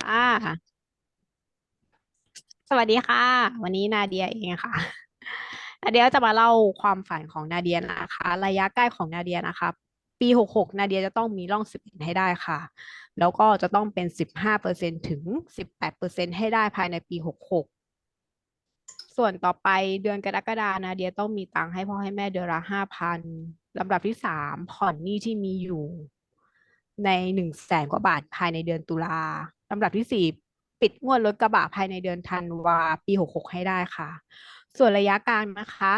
ค่ะ สวัสดีค่ะ วันนี้นาเดียเองค่ะนาเดียจะมาเล่าความฝันของนาเดียนะคะ ระยะใกล้ของนาเดียนะคะ ปีหกหกนาเดียจะต้องมีร่องสิบเอ็ดให้ได้ค่ะ แล้วก็จะต้องเป็นสิบห้าเปอร์เซ็นถึงสิบแปดเปอร์เซ็นให้ได้ภายในปีหกหกส่วนต่อไปเดือนกรกฎานาเดียต้องมีตังค์ให้พ่อให้แม่เดือนละห้าพันลำดับที่สามผ่อนหนี้ที่มีอยู่ในหนึ่งแสนกว่าบาทภายในเดือนตุลา ลำดับที่สี่ปิดงวดรถกระบะภายในเดือนธันวาปีหกหกให้ได้ค่ะ ส่วนระยะกลางนะคะ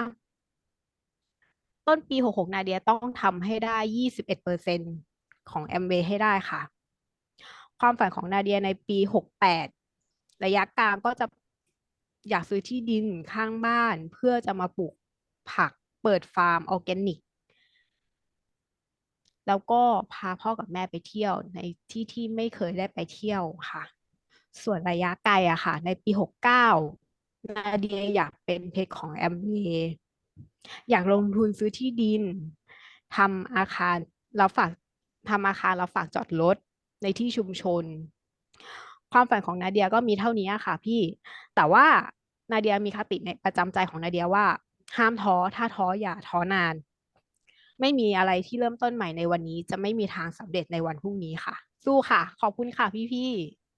ต้นปีหกหกนาเดียต้องทำให้ได้ยี่สิบเอ็ดเปอร์เซ็นของแอมเวย์ให้ได้ค่ะ ความฝันของนาเดียในปีหกแปดระยะกลางก็จะอยากซื้อที่ดินข้างบ้านเพื่อจะมาปลูกผักเปิดฟาร์มออร์แกนิก แล้วก็พาพ่อกับแม่ไปเที่ยวในที่ที่ไม่เคยได้ไปเที่ยวค่ะ ส่วนระยะไกลอะค่ะ ในปีหกเก้านาเดียอยากเป็นเพชรของแอมเวย์อยากลงทุนซื้อที่ดินทำอาคารเราฝากทำอาคารเราฝากจอดรถในที่ชุมชน ความฝันของนาเดียก็มีเท่านี้ค่ะพี่ แต่ว่านาเดียมีคติในประจำใจของนาเดียว่า ห้ามท้อถ้าท้ออย่าท้อนาน ไม่มีอะไรที่เริ่มต้นใหม่ในวันนี้ จะไม่มีทางสำเร็จในวันพรุ่งนี้ค่ะ สู้ค่ะ ขอบคุณค่ะพี่ๆ